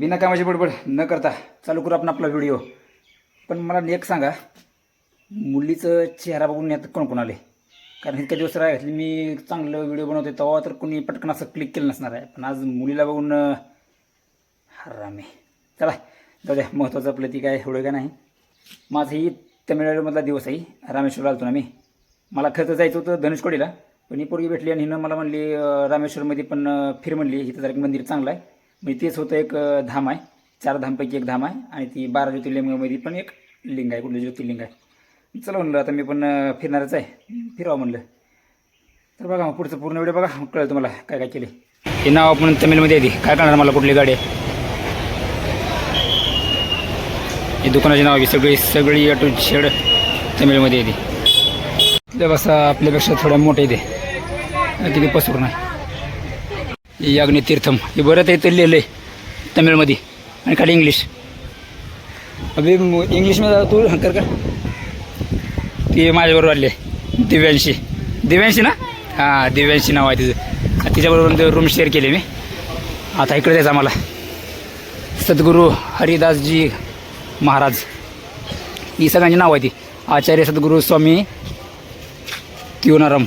बिना कामाची बडबड न करता चालू करू आपण आपला व्हिडिओ पण मला एक सांगा मुलीचं चेहरा बघून यात कोण कोण आले? कारण इतक्या दिवस राहिले मी चांगलं व्हिडिओ बनवते तेव्हा तर कोणी पटकन असं क्लिक केलं नसणार आहे. पण आज मुलीला बघून हरामे चला जाऊ द्या महत्त्वाचं आपलं ती काय एवढं काय नाही? माझं ही तमिळनाडूमधला दिवस आहे. रामेश्वरला आलतो ना मी. मला खर्च जायचं होतं धनुषकोडीला पण ही पोरगी भेटली आणि हिनं मला म्हणली रामेश्वरमध्ये पण फिर म्हणली. इथं जरा मंदिर चांगलं आहे. म्हणजे तेच होतं एक धाम आहे. चार धामपैकी एक धाम आहे आणि ती बारा ज्योतिर्लिंगामध्ये पण एक लिंग आहे कुठलं ज्योतिर्लिंग आहे. चला म्हणलं आता मी पण फिरणारच आहे. फिरावं म्हणलं. तर बघा मग पुढचं पूर्ण व्हिडिओ बघा कळलं तुम्हाला काय काय केले हे नाव आपण तमिळमध्ये येते काय करणार मला कुठली गाडी आहे? हे दुकानाची नाव आहे सगळी सगळी ऑटो शेड तमिळमध्ये येते तिथं बसा आपल्यापेक्षा थोड्या मोठ्या येते तिथे पसरून आहे याग्नितीर्थम हे बरं ते इथं लिहिलं आहे तमिळमध्ये आणि खाली इंग्लिश अभि इंग्लिशमध्ये तू कर का ती माझ्याबरोबर आली आहे दिव्यांशी दिव्यांशी ना हां दिव्यांशी नाव आहे तिचं तिच्याबरोबर रूम शेअर केले मी आता इकडे जायचं आम्हाला सद्गुरू हरिदासजी महाराज ही सगळ्यांची नाव आहे ती आचार्य सद्गुरू स्वामी त्युनारम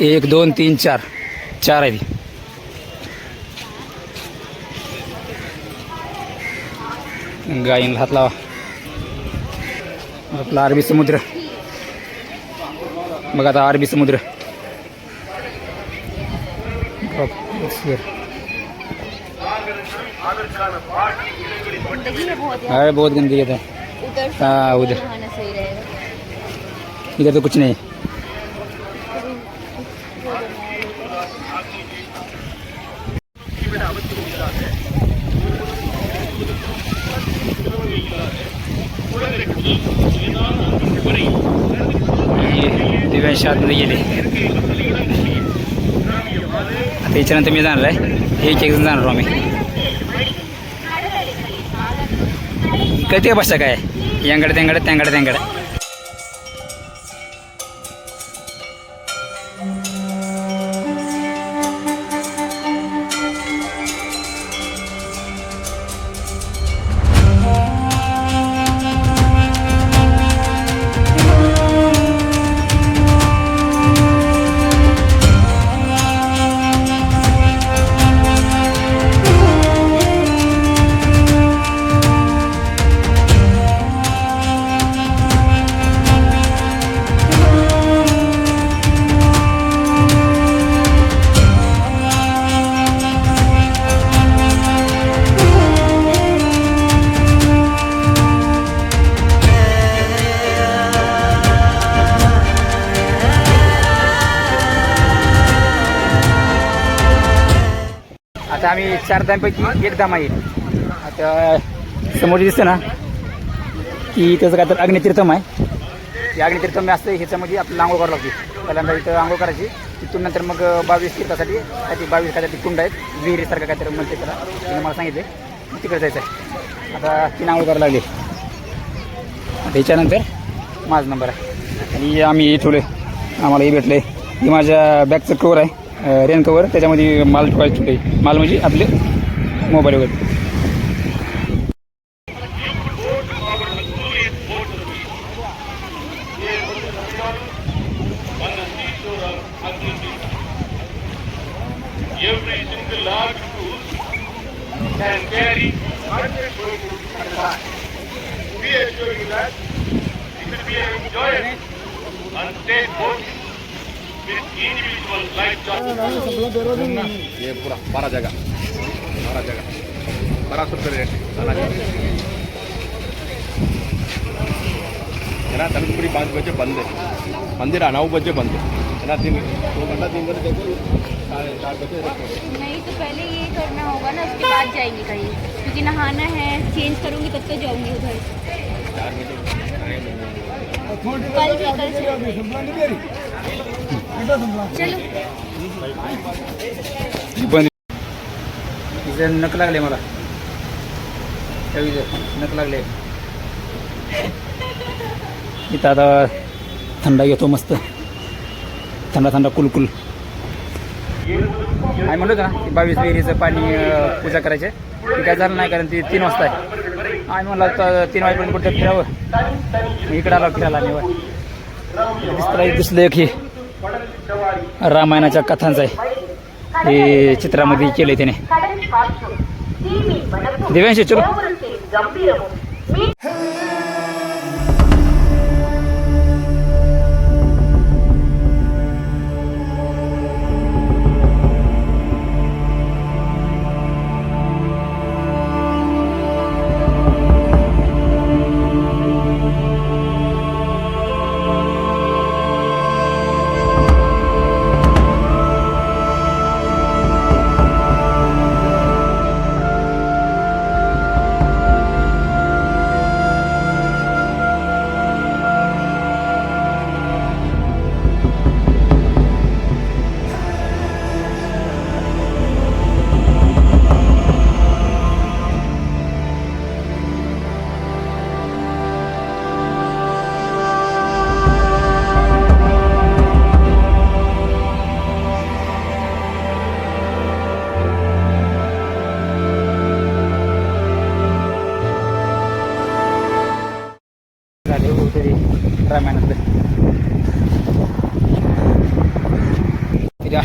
एक दोन तीन चार चार आहे ती. गायीला हात लावा. आपला अरबी समुद्र. बघा आता अरबी समुद्र. अरे बहुत गंदगी है उधर से हाँ, उधर। इधर तो कुछ नहीं. हे आतमध्ये गेले. आता याच्यानंतर मी जाणार आहे. एक एक जण जाणार आम्ही. कधी बसा काय? यंगड त्यांगड त्यांगड त्यांगड. आता आम्ही चार धामपैकी एक धाम आहे. आता समोर दिसतं ना की त्याचं काय तर अग्नितीर्थम आहे. ते अग्नितीर्थम असतं ह्याच्यामध्ये आपल्याला आंघोळ करावं लागते. पहिल्यांदा इथं आंघोळ करायची तिथून नंतर मग बावीस तीर्थासाठी त्याची बावीस काय कुंड आहेत. विहिरीसारखं काहीतरी म्हणते त्याला तिने मला सांगितले तिकडे जायचं आहे. आता तीन आंघोळ करायला लागली. आता माझा नंबर आहे. आणि आम्ही ठेवले आम्हाला हे भेटले. ही माझ्या बॅगचं कवर आहे. रेन कवर त्याच्यामध्ये माल ठेवायचं ठेवले माल म्हणजे आपले मोबाईल वगैरे Every single large cruise can carry 100 people at a time. We assure you that it will be an enjoyable and safe boat ये पूरा बारह जगह। बारह जगह। बारह सौ रुपये रेट खाना चाहिए। है ना तनकपुरी पाँच बजे बंद है। मंदिर नौ बजे बंद है। है ना तीन दो घंटा तीन घंटे देखो। साढ़े चार बजे नहीं तो पहले ये करना होगा ना उसके बाद जाएँगे कहीं। क्योंकि नहाना है चेंज करूँगी तब तो जाऊँगी उधर। कल भी कल नक लागले मला. नक लागले. इथं आता थंडा घेतो मस्त. थंडा थंडा कुलकुल आहे म्हटलं का ना की बावीस विहिरीचं पाणी पूजा करायचे. ते काय झालं नाही कारण ती तीन वाजता आहे. आम्ही म्हणलं तर तीन वाजेपर्यंत कुठं फिरावं. इकडं आलो फिरायला आम्ही दिसलं एक हे रामायणाच्या कथांचं आहे. हे चित्रामध्ये केलं त्याने. दिव्यांशी चलो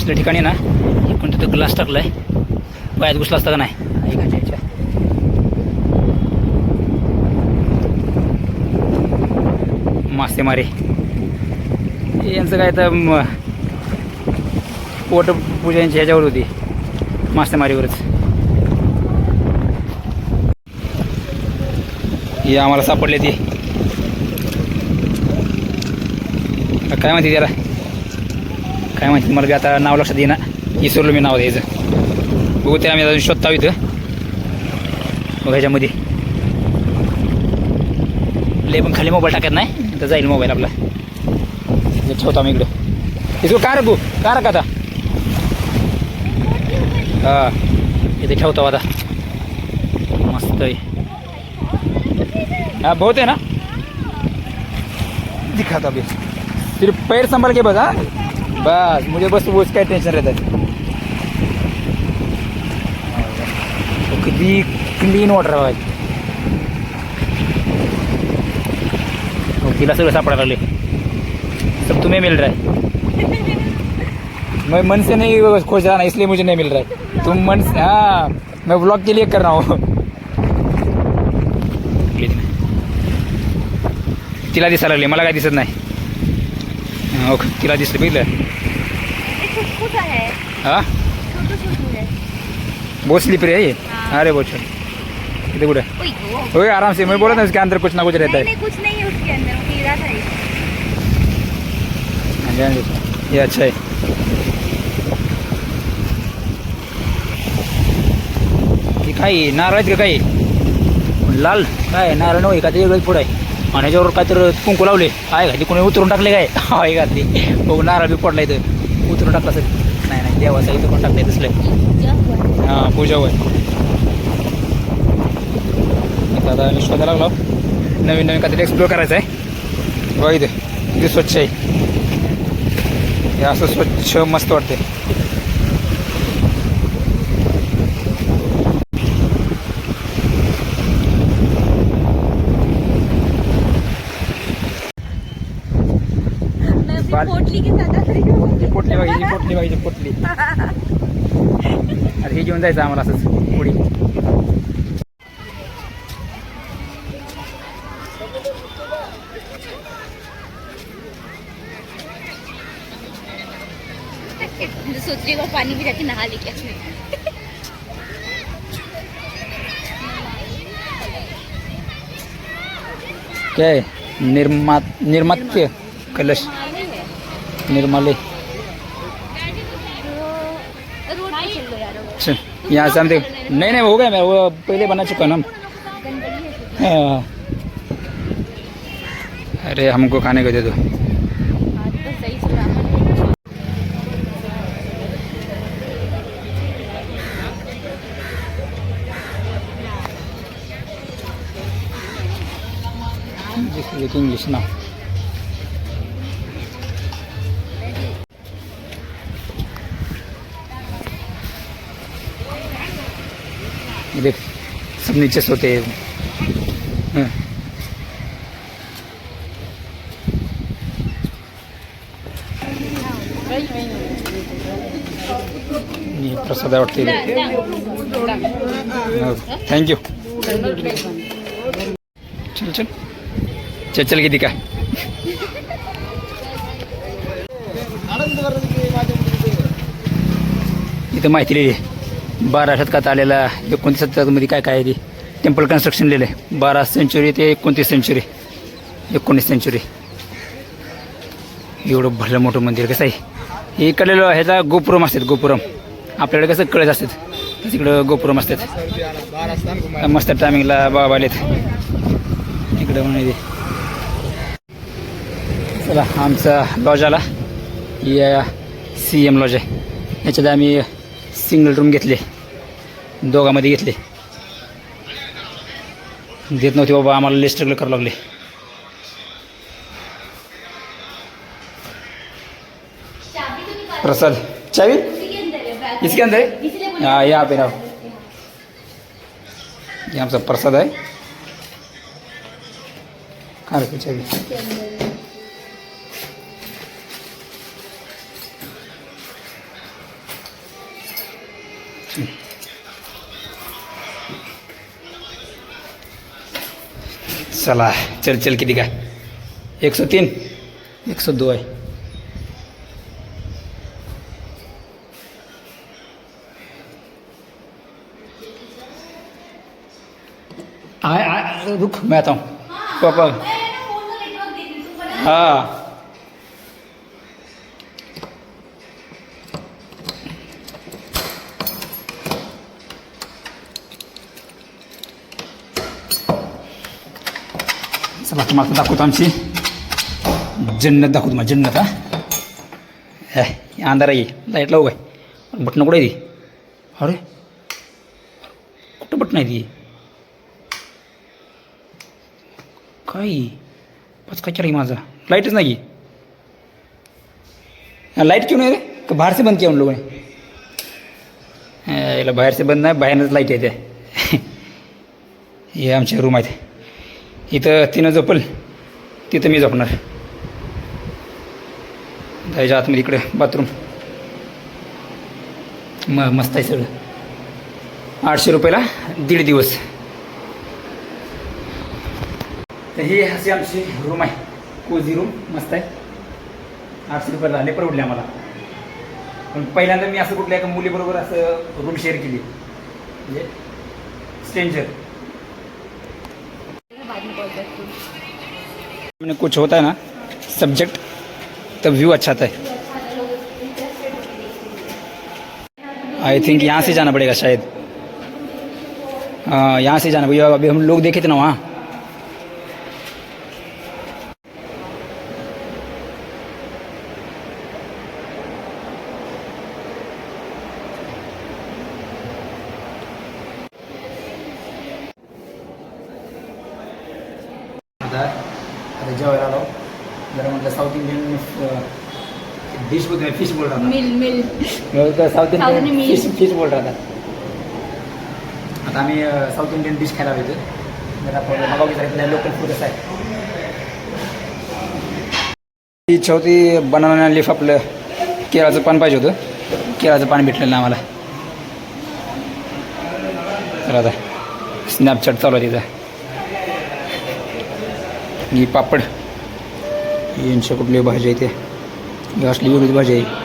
असल्या ठिकाणी ना इकडून तिथं ग्लास टाकलाय. पायात घुसला असता का नाही? ऐकायच्या याच्या मासेमारी. यांचं काय तर म- पोटपूजांची ह्याच्यावर होती मासेमारीवरच. हे आम्हाला सापडले ती. काय माहिती त्याला? काय माहिती मला बी आता नाव लक्षात येईना. विसरलो मी नाव द्यायचं. बघू ते आम्ही अजून शोधता इथं. बघ ह्याच्यामध्ये. लय पण खाली मोबाईल टाकत नाही तर जाईल मोबाईल आपला. ठेवतो आम्ही इकडं. इसको काय रखू काय रखा आता हा इथे ठेवतो आता. मस्त आहे. हाँ बहुत है ना? दिखाता अभी सिर्फ पैर संभाल के हाँ? बस मुझे बस वो इसका टेंशन रहता है। तो किती क्लीन वॉटर हो, तिला सगळं सापडायला लागले सब तुम्हें मिल रहा है। मैं मन से नहीं खोज रहा ना इसलिए मुझे नहीं मिल रहा है। तुम मन से हाँ मैं ब्लॉग के लिए कर रहा हूँ। तिला दिसायला लागले मला काय दिसत नाही। ओके तिला दिसलं बघितलं है? बहुत स्लिपरी है? ये हाँ। अरे बहुत इधर कुठे? ओए आराम से मैं बोला था इसके अंदर कुछ ना कुछ रहता है कुछ नहीं है उसके अंदर. कीड़ा था ये अच्छा है हे काय नारळ आहेत का काय? लाल. काय नारळ नव्हे का? ते पुढं आहे. आणि याच्यावर काय तर कुंकू लावले. आहे ते कोणी उतरून टाकले काय? आहे ते बघू नारळ बी पडला इथं. उतरून टाकला सर. देवाचा इथं पण टाकते तसलं पूजा हां पूजा होय आता मी शोधायला लागलो. नवीन नवीन काहीतरी एक्सप्लोर करायचं आहे बघ इथे किती स्वच्छ आहे. हे असं स्वच्छ मस्त वाटते पोटली के? हूँ ही पोटली बघा ही पोटली बघा पोटली. अरे हे घेऊन जायचं आम्हाला असंच पुढे. सोच रही पानी भी जाके नहा लेके उसमें क्या? है निर्मा निर्मात्य कलश. निर्माले अच्छा यहाँ से हम देख नहीं नहीं, हो गया मैं वो पहले बना चुका ना हाँ। अरे, हमको खाने को दे दो Speak English now. म्हणजे देख सब नीचे प्रसाद वाटते थँक्यू हो. चल चल. चल चल किती काय इथं माहिती लिहिली बारा शतकात आलेला एकोणतीस शतकामध्ये काय काय आहे ते? टेम्पल कन्स्ट्रक्शन लिहिलं आहे बारा सेंचुरी ते एकोणतीस सेंचुरी एकोणीस सेंचुरी एवढं भलं मोठं मंदिर कसं आहे? इकडे ह्याचा गोपुरम असतात गोपुरम. आपल्याकडे कसं कळत असतात. तिकडं गोपुरम असतात. मस्त टायमिंगला बाबा आलेत. इकडं म्हणजे चला आमचा लॉज आला. या सी एम लॉज आहे. याच्यात आम्ही सिंगल रूम घेतले. दोघांमध्ये घेतले. देत नव्हते बाबा, आम्हाला लय स्ट्रगल करावं लागले. प्रसाद. चावी? इसके अंदर है हाँ यहाँ पे रहो ये आमचा प्रसाद आहे. कहाँ रखी चावी. चला चल चल किती काय एक सौ तीन? एक सौ दो आहे. आए आए रुक मैं आता हूँ. पापा हाँ. चला तुम्हाला आता दाखवतो आमची जन्नत दाखवतो तुम्हाला जन्नत हा. हे अंधार आहे लाइट लावू काय बटणं कुठे आहे ती? अरे कुठं बटणं आहे ती? काय? पाच पचकाचार आहे माझा. लाईटच नाही. लाइट क्यों नाही रे? का बाहेर से बंद किया उन लोगों ने याला बाहेर से बंद नाही बाहेरच लाइट येते. हे आमचे रूम आहेत. इथं तिनं झोपल तिथं मी झोपणार जायच्या आतमध्ये इकडे बाथरूम. म मस्त आहे सगळं. आठशे रुपयाला दीड दिवस. तर ही अशी आमची रूम आहे. कोझी रूम मस्त आहे. आठशे रुपयाला आले परवडले आम्हाला. पण पहिल्यांदा मी असं कुठल्या एका मुलीबरोबर असं रूम शेअर केली. म्हणजे स्ट्रेंजर मैंने कुछ होता है ना सब्जेक्ट तब व्यू अच्छा आता है आई थिंक यहाँ से जाना पड़ेगा शायद। हाँ यहाँ से जाना पड़ेगा अभी हम लोग देखे थे ना वहाँ। आता जेवायला आलो. जरा म्हटलं साऊथ इंडियन डिश बोलतो फिश बोल रहा मिल मिल. साऊथ इंडियन फिश फिश बोल रहा था आता आम्ही साऊथ इंडियन डिश खायला येतो जरा आपण लोकल फूड असं आहे ही इच्छा होती बनाना लिफ आपलं केळाचं पान पाहिजे होतं. केळाचं पान भेटलेलं ना आम्हाला. तर आता स्नॅपचॅट चालू आहे तिथं. ही पापड. यांच्या कुठली भाजी आहे ते? ही असली वेगळीच भाजी आहे.